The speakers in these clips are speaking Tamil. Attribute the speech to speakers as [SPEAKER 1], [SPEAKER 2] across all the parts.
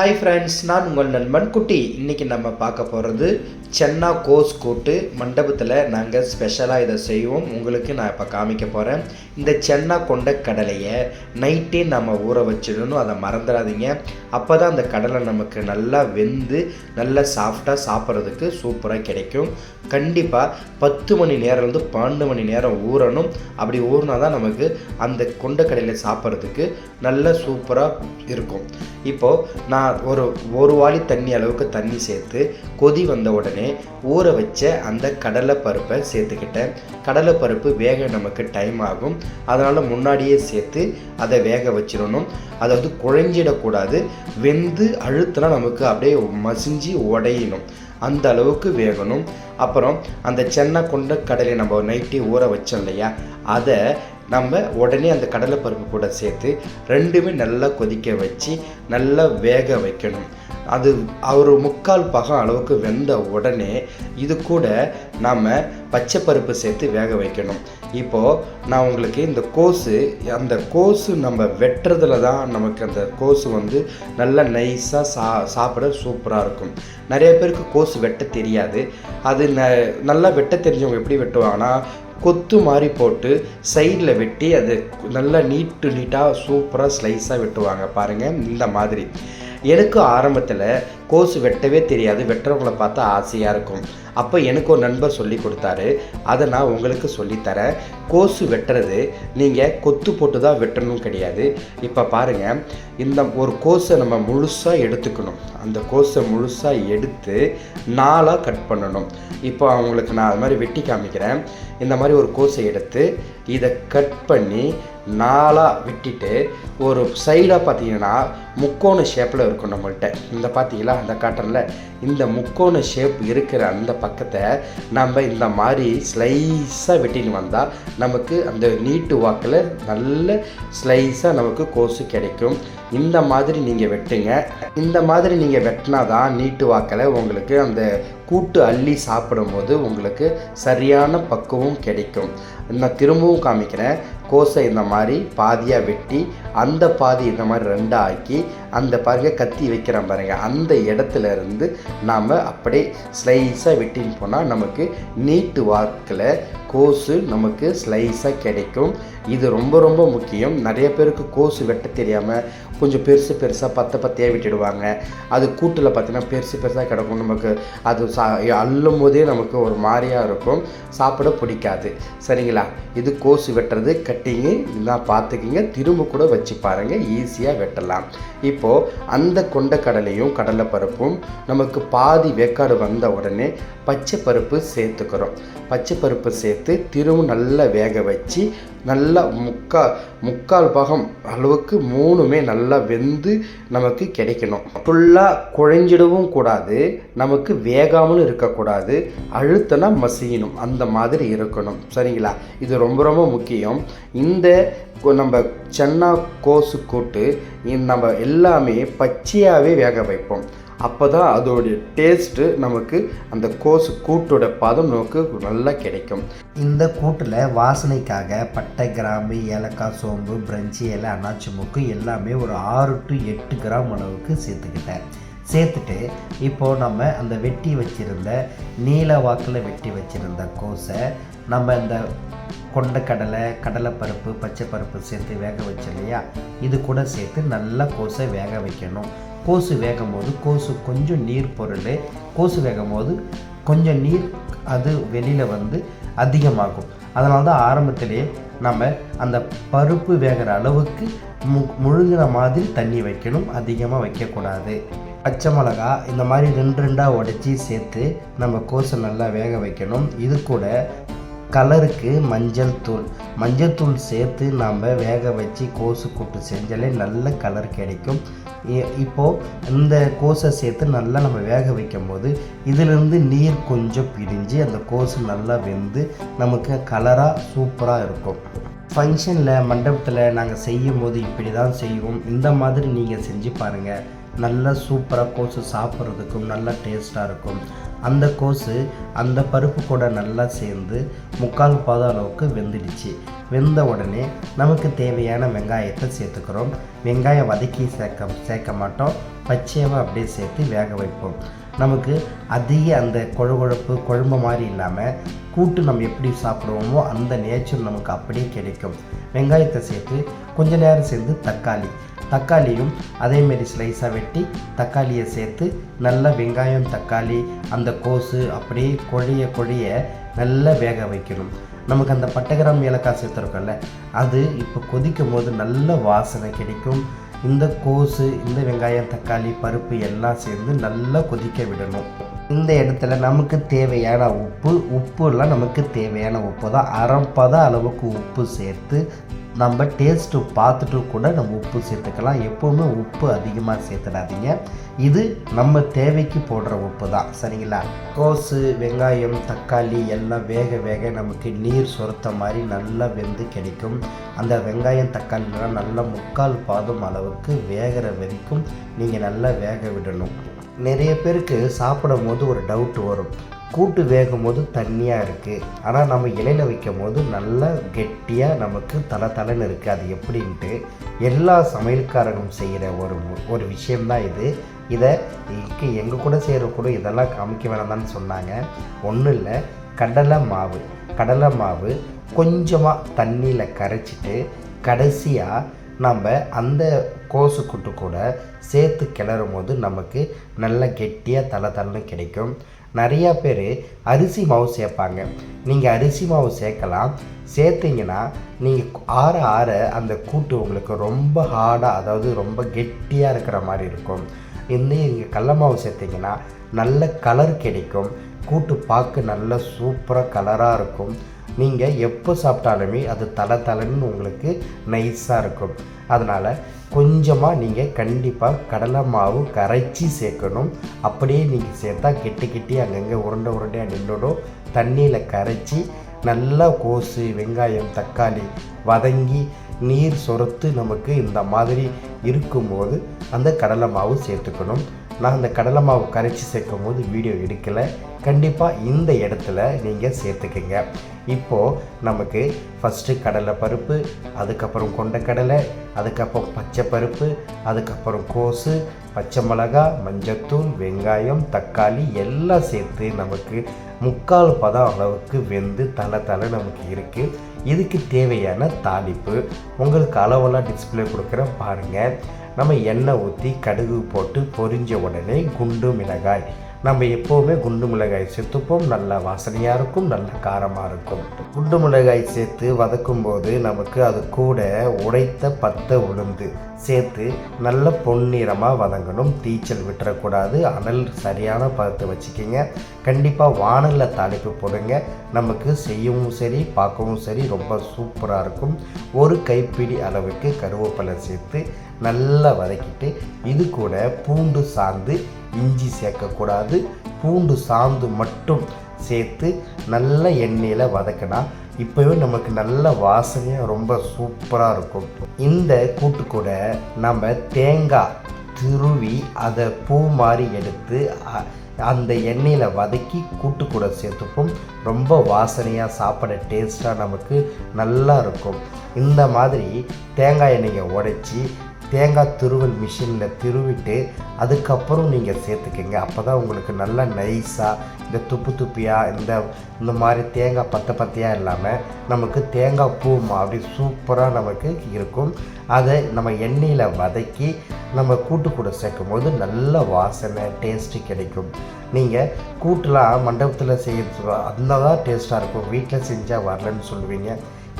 [SPEAKER 1] ஹாய் ஃப்ரெண்ட்ஸ் நான் உங்கள் நண்பன் குட்டி. இன்றைக்கி நம்ம பார்க்க போகிறது சென்னா கோஸ் கூட்டு. மண்டபத்தில் நாங்கள் ஸ்பெஷலாக இதை செய்வோம். உங்களுக்கு நான் இப்போ காமிக்க போகிறேன் இந்த சென்னா கொண்ட கடலையை நைட்டே நம்ம ஊற வச்சிடணும். அதை மறந்துடாதீங்க. அப்போ தான் அந்த கடலை நமக்கு நல்லா வெந்து நல்லா சாஃப்டாக சாப்பிட்றதுக்கு சூப்பராக கிடைக்கும். கண்டிப்பாக பத்து மணி நேரம்லேருந்து பன்னெண்டு மணி நேரம் ஊறணும். அப்படி ஊறினா தான் நமக்கு அந்த கொண்ட கடலையை சாப்பிட்றதுக்கு நல்ல சூப்பராக இருக்கும். இப்போது நான் ஒரு ஒரு வாளி தண்ணி அளவுக்கு தண்ணி சேர்த்து கொதி வந்த உடனே ஊற வச்ச அந்த கடலை பருப்பை சேர்த்துக்கிட்டேன். கடலை பருப்பு வேக நமக்கு டைம் ஆகும். அதனால் முன்னாடியே சேர்த்து அதை வேக வச்சிடணும். அதாவது குழஞ்சிடக்கூடாது. வெந்து அழுத்தினா நமக்கு அப்படியே மசிஞ்சு உடையணும். அந்த அளவுக்கு வேகணும். அப்புறம் அந்த சென்னை கொண்ட கடலை நம்ம நைட்டே ஊற வச்சோம் இல்லையா? அதை நம்ம உடனே அந்த கடலைப்பருப்பு கூட சேர்த்து ரெண்டுமே நல்லா கொதிக்க வச்சு நல்லா வேக வைக்கணும். அது ஒரு முக்கால் பாகம் அளவுக்கு வெந்த உடனே இது கூட நாம் பச்சை பருப்பு சேர்த்து வேக வைக்கணும். இப்போது நான் உங்களுக்கு இந்த கோஸு அந்த கோஸு நம்ம வெட்டுறதுல தான் நமக்கு அந்த கோஸு வந்து நல்லா நைஸாக சா சாப்பிட சூப்பராக இருக்கும். நிறைய பேருக்கு கோஸு வெட்ட தெரியாது. அது ந நல்லா வெட்ட தெரிஞ்சவங்க எப்படி வெட்டுவாங்கன்னா கொத்து மாதிரி போட்டு சைடில் வெட்டி அது நல்லா நீட்டு நீட்டாக சூப்பராக ஸ்லைஸாக வெட்டுவாங்க பாருங்கள் இந்த மாதிரி. எனக்கு ஆரம்பத்தில் கோஸ் வெட்டவே தெரியாது. வெட்டுறவங்கள பார்த்தா ஆசையாக இருக்கும். அப்போ எனக்கு ஒரு நண்பர் சொல்லி கொடுத்தாரு. அதை நான் உங்களுக்கு சொல்லித்தரேன். கோஸு வெட்டுறது நீங்கள் கொத்து போட்டு தான் வெட்டணும் கிடையாது. இப்போ பாருங்கள் இந்த ஒரு கோஸை நம்ம முழுசாக எடுத்துக்கணும். அந்த கோஸை முழுசாக எடுத்து நாளாக கட் பண்ணணும். இப்போ அவங்களுக்கு நான் அது மாதிரி வெட்டி காமிக்கிறேன். இந்த மாதிரி ஒரு கோஸை எடுத்து இதை கட் பண்ணி நாலாக வெட்டிட்டு ஒரு சைடாக பார்த்தீங்கன்னா முக்கோண ஷேப்பில் இருக்கும் நம்மள்கிட்ட இந்த பார்த்தீங்களா? அந்த காட்டனில் இந்த முக்கோண ஷேப் இருக்கிற அந்த பக்கத்தை நம்ம இந்த மாதிரி ஸ்லைஸாக வெட்டின்னு வந்தால் நமக்கு அந்த நீட்டு வாக்கில் நல்ல ஸ்லைஸாக நமக்கு கோஸு கிடைக்கும். இந்த மாதிரி நீங்கள் வெட்டுங்க. இந்த மாதிரி நீங்கள் வெட்டினா தான் நீட்டு வாக்கில் உங்களுக்கு அந்த கூட்டு அள்ளி சாப்பிடும்போது உங்களுக்கு சரியான பக்குவம் கிடைக்கும். நான் திரும்பவும் காமிக்கிறேன். கோஸை இந்த மாதிரி பாதியாக வெட்டி அந்த பாதி இந்த மாதிரி ரெண்டாக ஆக்கி அந்த பாருங்க கத்தி வைக்கிறேன் பாருங்கள் அந்த இடத்துல இருந்து நாம் அப்படியே ஸ்லைஸாக வெட்டின்னு போனால் நமக்கு நீட்டு வாக்கில் கோஸு நமக்கு ஸ்லைஸாக கிடைக்கும். இது ரொம்ப ரொம்ப முக்கியம். நிறைய பேருக்கு கோஸு வெட்ட தெரியாமல் கொஞ்சம் பெருசு பெருசாக பத்த பத்தையாக விட்டுடுவாங்க. அது கூட்டில் பார்த்தீங்கன்னா பெருசு பெருசாக கிடக்கும் நமக்கு. அது சா அள்ளும் போதே நமக்கு ஒரு மாதிரியாக இருக்கும். சாப்பிட பிடிக்காது. சரிங்களா? இது கோஸு வெட்டுறது கட்டிங்கு இதெல்லாம் பார்த்துக்கிங்க. திரும்ப கூட வச்சு பாருங்கள் ஈஸியாக வெட்டலாம். இப்போது அந்த கொண்ட கடலையும் கடலைப்பருப்பும் நமக்கு பாதி வேக்காடு வந்த உடனே பச்சை பருப்பு சேர்த்துக்கிறோம். பச்சை பருப்பு சேர்த்து திரும்ப நல்லா வேக வச்சு நல்லா முக்கா முக்கால் பாகம் அளவுக்கு மூணுமே நல்லா வெந்து நமக்கு கிடைக்கணும். ஃபுல்லாக குழஞ்சிடவும் கூடாது நமக்கு வேகாமலும் இருக்கக்கூடாது அழுத்தனா மசியணும் அந்த மாதிரி இருக்கணும். சரிங்களா? இது ரொம்ப ரொம்ப முக்கியம். இந்த நம்ம சென்னா கோசு கூட்டு நம்ம எல்லாமே பச்சையாகவே வேக வைப்போம். அப்போ தான் அதோடைய டேஸ்ட்டு நமக்கு அந்த கோசு கூட்டோட பதம் நமக்கு நல்லா கிடைக்கும். இந்த கூட்டில் வாசனைக்காக பட்டை கிராம்பு ஏலக்காய் சோம்பு பிரெஞ்சி இலை அன்னாச்சி மூக்கு எல்லாமே ஒரு ஆறு டு எட்டு கிராம் அளவுக்கு சேர்த்துக்கிட்டேன். சேர்த்துட்டு இப்போது நம்ம அந்த வெட்டி வச்சிருந்த நீல வாக்கில் வெட்டி வச்சிருந்த கோஸை நம்ம இந்த கொண்டக்கடலை கடலைப்பருப்பு பச்சை பருப்பு சேர்த்து வேக வச்சோம் இல்லையா? இது கூட சேர்த்து நல்லா கோஸை வேக வைக்கணும். கோசு வேகும் போது கோசு கொஞ்சம் நீர் பொருள். கோசு வேகும் போது கொஞ்சம் நீர் அது வெளியில் வந்து அதிகமாகும். அதனால தான் ஆரம்பத்திலே நம்ம அந்த பருப்பு வேகிற அளவுக்கு மு முழுகிற மாதிரி தண்ணி வைக்கணும். அதிகமாக வைக்கக்கூடாது. பச்சை மிளகா இந்த மாதிரி ரெண்டு ரெண்டாக உடச்சி சேர்த்து நம்ம கோஸை நல்லா வேக வைக்கணும். இது கூட கலருக்கு மஞ்சள் தூள். மஞ்சள் தூள் சேர்த்து நாம் வேக வச்சு கோசு கூட்டு செஞ்சாலே நல்ல கலர் கிடைக்கும். இப்போது இந்த கோஸை சேர்த்து நல்லா நம்ம வேக வைக்கும் போது இதிலிருந்து நீர் கொஞ்சம் பிரிஞ்சு அந்த கோஸு நல்லா வெந்து நமக்கு கலராக சூப்பராக இருக்கும். ஃபங்க்ஷனில் மண்டபத்தில் நாங்கள் செய்யும் போது இப்படி தான் செய்வோம். இந்த மாதிரி நீங்கள் செஞ்சு பாருங்கள் நல்லா சூப்பராக கோஸு சாப்பிட்றதுக்கும் நல்லா டேஸ்ட்டாக இருக்கும். அந்த கோஸு அந்த பருப்பு கூட நல்லா சேர்ந்து முக்கால் பாதம் அளவுக்கு வெந்துடுச்சு. வெந்த உடனே நமக்கு தேவையான வெங்காயத்தை சேர்த்துக்கிறோம். வெங்காயம் வதக்கி சேர்க்க சேர்க்க மாட்டோம். பச்சையாக அப்படியே சேர்த்து வேக வைப்போம். நமக்கு அதிக அந்த கொழகொழப்பு குழம்பு மாதிரி இல்லாமல் கூட்டு நம்ம எப்படி சாப்பிடுவோமோ அந்த நேச்சர் நமக்கு அப்படியே கிடைக்கும். வெங்காயத்தை சேர்த்து கொஞ்ச நேரம் சேர்ந்து தக்காளி. தக்காளியும் அதேமாரி ஸ்லைஸாக வெட்டி தக்காளியை சேர்த்து நல்லா வெங்காயம் தக்காளி அந்த கோஸு அப்படியே கொழிய கொழிய நல்லா வேக வைக்கணும். நமக்கு அந்த பட்டகிராம் ஏலக்காய் சேர்த்துருக்கோம்ல அது இப்போ கொதிக்கும் போது நல்ல வாசனை கிடைக்கும். இந்த கோஸு இந்த வெங்காயம் தக்காளி பருப்பு எல்லாம் சேர்ந்து நல்லா கொதிக்க விடணும். இந்த இடத்துல நமக்கு தேவையான உப்பு உப்புலாம் நமக்கு தேவையான உப்பு தான். அரைப்பத அளவுக்கு உப்பு சேர்த்து நம்ம டேஸ்ட்டு பார்த்துட்டு கூட நம்ம உப்பு சேர்த்துக்கலாம். எப்போவுமே உப்பு அதிகமாக சேர்த்துடாதீங்க. இது நம்ம தேவைக்கு போடுற உப்பு தான். சரிங்களா? கோஸு வெங்காயம் தக்காளி எல்லாம் வேக வேக நமக்கு நீர் சுரத்த மாதிரி நல்லா வெந்து கிடைக்கும். அந்த வெங்காயம் தக்காளிலாம் நல்லா முக்கால் பாதம் அளவுக்கு வேகிற வரைக்கும் நீங்கள் நல்லா வேக விடணும். நிறைய பேருக்கு சாப்பிடும் போது ஒரு டவுட் வரும். கூட்டு வேகும் போது தண்ணியாக இருக்குது ஆனால் நம்ம இலையில் வைக்கும் போது நல்லா கெட்டியாக நமக்கு தலை தலைன்னு இருக்குது அது எப்படின்ட்டு எல்லா சமையல்காரரும் செய்கிற ஒரு ஒரு விஷயம்தான் இது. இதை இங்கே எங்கள் கூட செய்கிற கூட இதெல்லாம் காமிக்க வேணாம்னு சொன்னாங்க. ஒன்றும் இல்லை. கடலை மாவு கடலை மாவு கொஞ்சமாக தண்ணியில் கரைச்சிட்டு கடைசியாக நம்ம அந்த கோசு குட்டு கூட சேர்த்து கிளறும் போது நமக்கு நல்ல கெட்டியாக தலை தலைன்னு கிடைக்கும். நிறையா பேர் அரிசி மாவு சேர்ப்பாங்க. நீங்கள் அரிசி மாவு சேர்க்கலாம். சேர்த்திங்கன்னா நீங்கள் ஆற ஆற அந்த கூட்டு உங்களுக்கு ரொம்ப ஹார்டாக அதாவது ரொம்ப கெட்டியாக இருக்கிற மாதிரி இருக்கும். இன்னும் நீங்கள் கடல மாவு சேர்த்திங்கன்னா நல்ல கலர் கிடைக்கும். கூட்டு பார்க்க நல்ல சூப்பராக கலராக இருக்கும். நீங்கள் எப்போ சாப்பிட்டாலுமே அது தலை தலைன்னு உங்களுக்கு நைஸாக இருக்கும். அதனால் கொஞ்சமாக நீங்கள் கண்டிப்பாக கடலை மாவு கரைச்சி சேர்க்கணும். அப்படியே நீங்கள் சேர்த்தா கெட்டி கெட்டி அங்கங்கே உருண்டை உருண்டையாக நின்றுடும் தண்ணியில் கரைச்சி நல்லா கோசு வெங்காயம் தக்காளி வதங்கி நீர் சொரத்து நமக்கு இந்த மாதிரி இருக்கும்போது அந்த கடலை மாவு சேர்த்துக்கணும். நான் அந்த கடலை மாவு கரைச்சி சேர்க்கும் போது வீடியோ எடுக்கலை. கண்டிப்பாக இந்த இடத்துல நீங்கள் சேர்த்துக்கங்க. இப்போது நமக்கு ஃபஸ்ட்டு கடலை பருப்பு அதுக்கப்புறம் கொண்டக்கடலை அதுக்கப்புறம் பச்சை பருப்பு அதுக்கப்புறம் கோசு பச்சை மிளகா மஞ்சத்தூள் வெங்காயம் தக்காளி எல்லாம் சேர்த்து நமக்கு முக்கால் பதம் அளவுக்கு வெந்து தலை தலை நமக்கு இருக்குது இதுக்கு தேவையான தாளிப்பு உங்களுக்கு அளவெல்லாம் டிஸ்பிளே கொடுக்குறேன் பாருங்கள் நம்ம எண்ணெய் ஊற்றி கடுகு போட்டு பொரிஞ்ச உடனே குண்டு மிளகாய். நம்ம எப்போவுமே குண்டு மிளகாய் சேர்த்துப்போம். நல்ல வாசனையாக இருக்கும் நல்ல காரமாக இருக்கும். குண்டு மிளகாய் சேர்த்து வதக்கும் போது நமக்கு அது கூட உடைத்த பத்தை உளுந்து சேர்த்து நல்ல பொன்னிறமாக வதங்கணும். தீச்சல் விட்டுறக்கூடாது. அனல் சரியான பதத்தை வச்சுக்கிங்க. கண்டிப்பாக வானலில் தாளிப்பு போடுங்க. நமக்கு செய்யவும் சரி பார்க்கவும் சரி ரொம்ப சூப்பராக இருக்கும். ஒரு கைப்பிடி அளவுக்கு கருவேப்பிலை சேர்த்து நல்லா வதக்கிட்டு இது கூட பூண்டு சாந்து இஞ்சி சேர்க்கக்கூடாது. பூண்டு சாந்து மட்டும் சேர்த்து நல்ல எண்ணெயில் வதக்கினா இப்போவே நமக்கு நல்ல வாசனையாக ரொம்ப சூப்பராக இருக்கும். இந்த கூட்டு கூட நம்ம தேங்காய் திருவி அதை பூ மாதிரி எடுத்து அந்த எண்ணெயில் வதக்கி கூட்டு கூட சேர்த்துப்போம். ரொம்ப வாசனையாக சாப்பிட டேஸ்ட்டாக நமக்கு நல்லா இருக்கும். இந்த மாதிரி தேங்காய் எண்ணெயை உடைச்சி தேங்காய் துருவல் மிஷினில் திருவிட்டு அதுக்கப்புறம் நீங்கள் சேர்த்துக்கங்க. அப்போ தான் உங்களுக்கு நல்லா நைஸாக இந்த துப்பு துப்பியாக இந்த இந்த மாதிரி தேங்காய் பத்த பத்தையாக இல்லாமல் நமக்கு தேங்காய் பூ அப்படி சூப்பராக நமக்கு இருக்கும். அதை நம்ம எண்ணெயில் வதக்கி நம்ம கூட்டு கூட சேர்க்கும் போது நல்ல வாசனை டேஸ்ட்டு கிடைக்கும். நீங்கள் கூட்டுலாம் மண்டபத்தில் செய்ய அந்த தான் டேஸ்ட்டாக இருக்கும். வீட்டில் செஞ்சால் வரலன்னு சொல்லுவீங்க.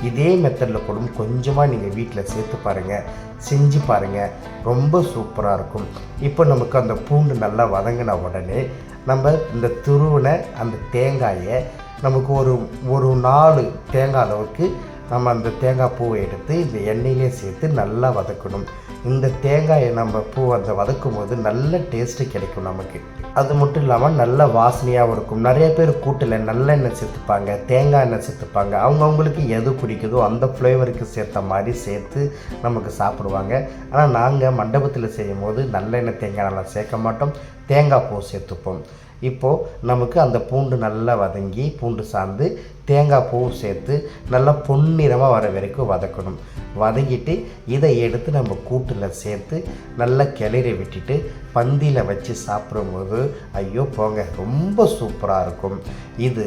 [SPEAKER 1] இதே மெத்தடில் கூட கொஞ்சமாக நீங்கள் வீட்டில் சேர்த்து பாருங்கள் செஞ்சு பாருங்கள் ரொம்ப சூப்பராக இருக்கும். இப்போ நமக்கு அந்த பூண்டு நல்லா வதங்கின உடனே நம்ம இந்த துருவின அந்த தேங்காயை நமக்கு ஒரு ஒரு நாலு தேங்காய் அளவுக்கு நம்ம அந்த தேங்காய் பூவை எடுத்து இந்த எண்ணெயிலே சேர்த்து நல்லா வதக்கணும். இந்த தேங்காயை நம்ம பூ அந்த வதக்கும் போது நல்ல டேஸ்ட்டு கிடைக்கும் நமக்கு. அது மட்டும் இல்லாமல் நல்ல வாசனையாகவும் இருக்கும். நிறைய பேர் கூட்டில் நல்லெண்ணெய் சேர்த்துப்பாங்க தேங்காய் எண்ணெய் சேர்த்துப்பாங்க. அவங்கவுங்களுக்கு எது பிடிக்குதோ அந்த ஃப்ளேவருக்கு சேர்த்த மாதிரி சேர்த்து நமக்கு சாப்பிடுவாங்க. ஆனால் நாங்கள் மண்டபத்தில் செய்யும் போது நல்லெண்ணெய் தேங்காய் நல்லா சேர்க்க மாட்டோம். தேங்காய் பூ சேர்த்துப்போம்.
[SPEAKER 2] இப்போது நமக்கு அந்த பூண்டு நல்லா வதங்கி பூண்டு சார்ந்து தேங்காய் பூவும் சேர்த்து நல்லா பொன்னிறமாக வர வரைக்கும் வதக்கணும். வதங்கிட்டு இதை எடுத்து நம்ம கூட்டில் சேர்த்து நல்லா கிளறி விட்டுட்டு பந்தியில் வச்சு சாப்பிடும்போது ஐயோ போங்க ரொம்ப சூப்பராக இருக்கும். இது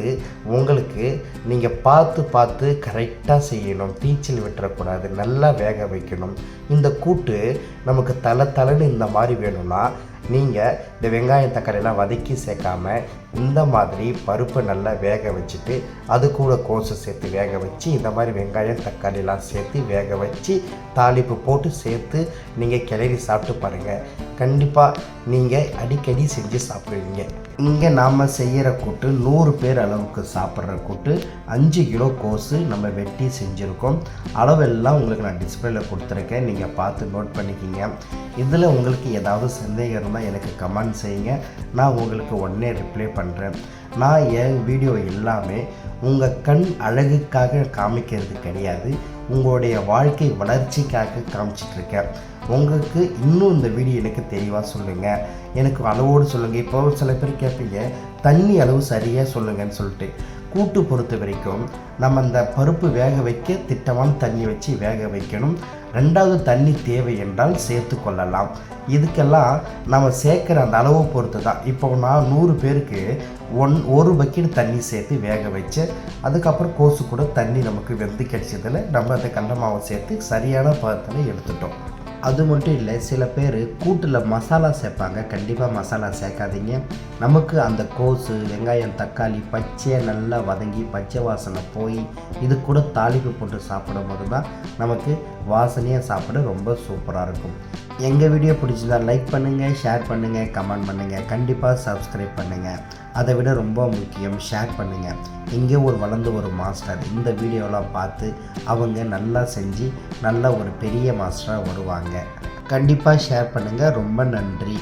[SPEAKER 2] உங்களுக்கு நீங்கள் பார்த்து பார்த்து கரெக்டாக செய்யணும். தீச்சல் விட்டுறக்கூடாது. நல்லா வேக வைக்கணும். இந்த கூட்டு நமக்கு தலை தலைன்னு இந்த மாதிரி வேணும்னா நீங்கள் இந்த வெங்காயம் தக்காளியெல்லாம் வதக்கி சேர்க்காம இந்த மாதிரி பருப்பை நல்லா வேக வச்சுட்டு அது கூட கோஸை சேர்த்து வேக வச்சு இந்த மாதிரி வெங்காயம் தக்காளியெல்லாம் சேர்த்து வேக வச்சு தாளிப்பு போட்டு சேர்த்து நீங்கள் கிளறி சாப்பிட்டு பாருங்கள் கண்டிப்பாக நீங்கள் அடிக்கடி செஞ்சு சாப்பிடுவீங்க. இங்கே நாம் செய்கிற கூட்டு நூறு பேர் அளவுக்கு சாப்பிட்ற கூட்டு அஞ்சு கிலோ கோஸு நம்ம வெட்டி செஞ்சுருக்கோம். அளவெல்லாம் உங்களுக்கு நான் டிஸ்பிளேல கொடுத்துருக்கேன். நீங்கள் பார்த்து நோட் பண்ணிக்கிங்க. இதில் உங்களுக்கு ஏதாவது சந்தேகம் இருந்தால் எனக்கு கமெண்ட் செய்யுங்க. நான் உங்களுக்கு உடனே ரிப்ளை பண்ணுறேன் நான் என் வீடியோ எல்லாமே உங்கள் கண் அழகுக்காக காமிக்கிறது கிடையாது. உங்களுடைய வாழ்க்கை வளர்ச்சிக்காக காமிச்சிட்ருக்கேன். உங்களுக்கு இன்னும் இந்த வீடியோ எனக்கு தெளிவாக சொல்லுங்கள் எனக்கு அளவோடு சொல்லுங்கள் இப்போ சில பேர் கேட்பீங்க தண்ணி அளவு சரியாக சொல்லுங்கன்னு சொல்லிட்டு. கூட்டு பொறுத்த வரைக்கும் நம்ம அந்த பருப்பு வேக வைக்க திட்டமான தண்ணி வச்சு வேக வைக்கணும். ரெண்டாவது தண்ணி தேவை என்றால் சேர்த்து கொள்ளலாம். இதுக்கெல்லாம் நம்ம சேர்க்குற அந்த அளவு பொறுத்து தான். இப்போ நான் நூறு பேருக்கு ஒன் ஒரு பக்கெட் தண்ணி சேர்த்து வேக வச்சு அதுக்கப்புறம் கோசு கூட தண்ணி நமக்கு வெந்து கிடச்சதில் நம்ம அந்த கடல மாவை சேர்த்து சரியான பதத்தில் எடுத்துட்டோம். அது மட்டும் இல்லை சில பேர் கூட்டில் மசாலா சேர்ப்பாங்க கண்டிப்பாக மசாலா சேர்க்காதீங்க நமக்கு அந்த கோஸு வெங்காயம் தக்காளி பச்சையை நல்லா வதங்கி பச்சை வாசனை போய் இது கூட தாளிப்பு போட்டு சாப்பிடும் போது தான் நமக்கு வாசனையாக சாப்பிட ரொம்ப சூப்பராக இருக்கும். எங்கள் வீடியோ பிடிச்சிருந்தா லைக் பண்ணுங்கள் ஷேர் பண்ணுங்கள் கமெண்ட் பண்ணுங்கள் கண்டிப்பாக சப்ஸ்கிரைப் பண்ணுங்கள் அதை விட ரொம்ப முக்கியம் ஷேர் பண்ணுங்கள் இங்கே ஒரு வளர்ந்து ஒரு மாஸ்டர் இந்த வீடியோலாம் பார்த்து அவங்க நல்லா செஞ்சு நல்ல ஒரு பெரிய மாஸ்டராக வருவாங்க. கண்டிப்பாக ஷேர் பண்ணுங்கள் ரொம்ப நன்றி.